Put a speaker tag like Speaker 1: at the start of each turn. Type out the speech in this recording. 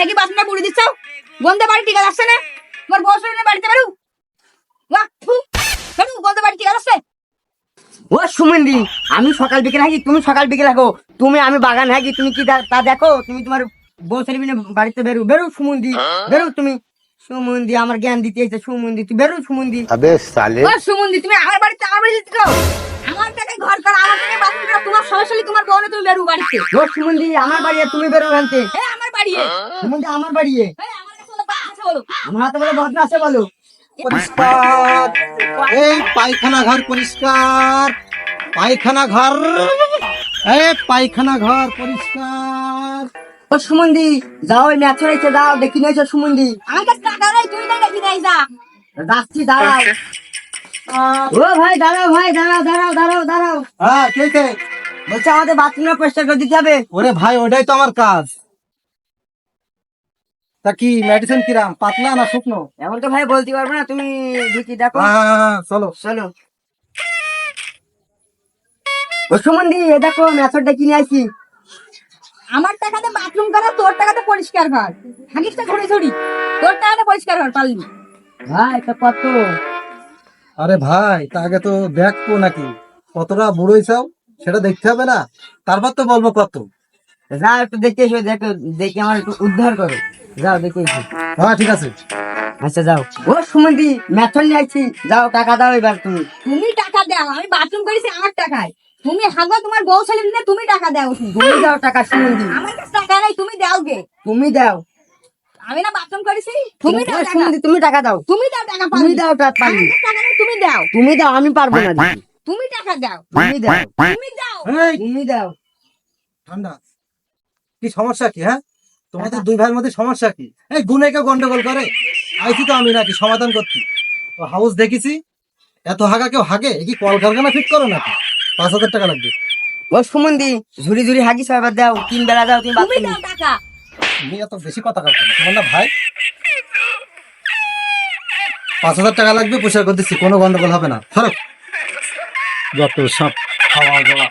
Speaker 1: হেগি বাসনা পুড়ি দিচ্ছ? গন্ধে বাড়ি ঠিক আছে না? তোমার বউ শরীরে বাড়িতে পারু গন্ধে বাড়ি ঠিক আছে
Speaker 2: ও সুমন্দি আমি সকাল বিকেল হাগি তুমি সকাল বিকেল হাগো তুমি আমি বাগান হাগি তুমি কি তা দেখো? তুমি তোমার বউ ছেলে বাড়িতে বেরো। বেরো। সুমন্দি। বেরো তুমি। সুমন্দি আমার জ্ঞান দিতে এসে সুমন্দি। তুই বেরো সুমন্দি।
Speaker 3: আবে সালে।
Speaker 1: ও সুমন্দি তুমি আমার বাড়িতে আমার বাড়িতে যাও আমার টাকায় ঘর করা আমার টাকায় বাথরুম তোমার সমস্যা তোমার বউ তুমি বেরো বাড়িতে।
Speaker 2: ও সুমন্দি আমার বাড়িতে তুমি বেরো
Speaker 1: এ এ
Speaker 2: আমার
Speaker 1: আমার
Speaker 2: হাতে বলে বদনা আছে বলো।
Speaker 4: পরিষ্কার। এই পায়খানা ঘর পরিষ্কার। পায়খানা ঘর এই পায়খানা ঘর পরিষ্কার।
Speaker 2: ও সুমন্দি যাও ওই ম্যাচ হয়েছে যাও দেখি নিয়েছো সুমন্দি।
Speaker 1: আমার টাকা নাই তুই না দেখি নাই যা।
Speaker 2: যাচ্ছি দাঁড়াও। ও ভাই দাঁড়াও ভাই দাঁড়াও দাঁড়াও দাঁড়াও দাঁড়াও।
Speaker 4: হ্যাঁ কে কে?
Speaker 2: বলছে আমাদের বাথরুমটা পরিষ্কার করে দিতে হবে।
Speaker 4: ওরে ভাই ওটাই তো আমার কাজ। তা কি মেডিসিন কিরাম? পাতলা না শুকনো?
Speaker 2: এখন তো ভাই বলতে পারব না তুমি দেখি দেখো।
Speaker 4: হ্যাঁ, হ্যাঁ, হ্যাঁ, চলো।
Speaker 2: চলো। সুমন্দি এ দেখো ম্যাচরটা কিনে আসি
Speaker 1: আমার টাকাতে বাথরুম করা তোর টাকাতে পরিষ্কার কর হাগিসটা ধরি তোর টাকাতে পরিষ্কার কর পারলি
Speaker 2: ভাই তো কত?
Speaker 4: আরে ভাই তা আগে তো দেখব নাকি। কতটা বুড়োই চাও সেটা দেখতে হবে না। তারপর তো বলব কত।
Speaker 2: যাও একটু দেখে এসো দেখো দেখে আমার একটু উদ্ধার করো। যাও দেখে
Speaker 4: হ্যাঁ ঠিক আছে।
Speaker 2: আচ্ছা যাও। ও সুমন্দি ম্যাথর নিয়ে যাও টাকা দাও এবার তুমি।
Speaker 1: তুমি টাকা দাও আমি বাথরুম করেছি আমার টাকায়। তুমি হাগো তোমার বউ ছেলে মিলে তুমি টাকা দাও।
Speaker 2: তুমি দাও টাকা সুমন্দি।
Speaker 1: আমার কাছে টাকা নাই তুমি দাও গে
Speaker 2: তুমি দাও।
Speaker 1: আমি না বাথরুম করেছি তুমি দাও
Speaker 2: সুমন্দি তুমি টাকা দাও।
Speaker 1: তুমি দাও টাকা
Speaker 2: তুমি দাও টাকা পারলি
Speaker 1: আমার কাছে টাকা নেই তুমি দাও।
Speaker 2: তুমি দাও আমি পারব না
Speaker 1: তুমি টাকা দাও।
Speaker 2: তুমি দাও।
Speaker 1: তুমি দাও।
Speaker 4: এই
Speaker 2: তুমি দাও।
Speaker 4: ঠান্ডা। কি সমস্যা কি হ্যাঁ? তোমাদের দুই ভাইয়ের মধ্যে সমস্যা কি? এই গুনে কেউ গন্ডগোল করে? আইছি তো আমি নাকি সমাধান করছি? তো হাউস দেখেছি? এত হাগা কেউ হাগে? এ কি কলকারখানা ফিট করো নাকি? পাঁচ হাজার টাকা লাগবে।
Speaker 2: ও সুমন্দি ঝুড়ি ঝুড়ি হাগিস এবার দাও তিন বেলা দাও তুমি
Speaker 1: টাকা।
Speaker 4: তুমি এত বেশি কথা কাটছো তোমার না ভাই? পাঁচ হাজার টাকা লাগবে পয়সা করে দিচ্ছি কোনো গন্ডগোল হবে না। সরো যত সব খাওয়া দাওয়া।